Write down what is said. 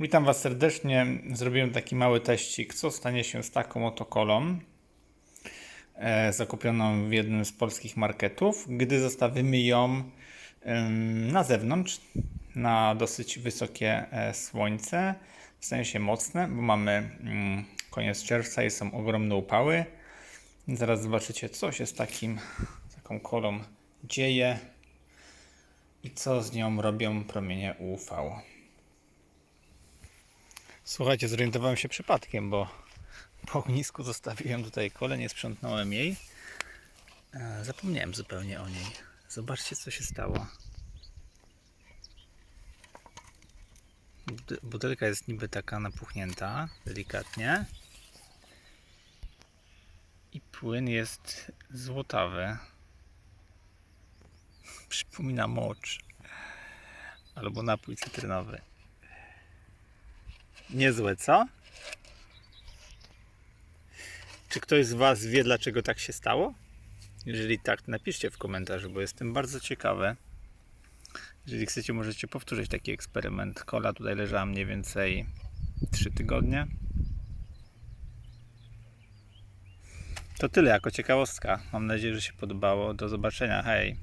Witam Was serdecznie. Zrobiłem taki mały teścik, co stanie się z taką oto kolą e, zakupioną w jednym z polskich marketów, gdy zostawimy ją na zewnątrz, na dosyć wysokie e, słońce. Stanie się mocne, bo mamy mm, koniec czerwca i są ogromne upały. Zaraz zobaczycie, co się z takim, taką kolą dzieje i co z nią robią promienie UV. Słuchajcie, zorientowałem się przypadkiem, bo po ognisku zostawiłem tutaj kolę, nie sprzątnąłem jej. E, Zapomniałem zupełnie o niej. Zobaczcie, co się stało. Butelka jest niby taka napuchnięta, delikatnie. I płyn jest złotawy. Przypomina mocz. Albo napój cytrynowy. Niezłe, co? Czy ktoś z Was wie, dlaczego tak się stało? Jeżeli tak, napiszcie w komentarzu, bo jestem bardzo ciekawy. Jeżeli chcecie, możecie powtórzyć taki eksperyment. Kola tutaj leżała mniej więcej 3 tygodnie. To tyle jako ciekawostka. Mam nadzieję, że się podobało. Do zobaczenia. Hej!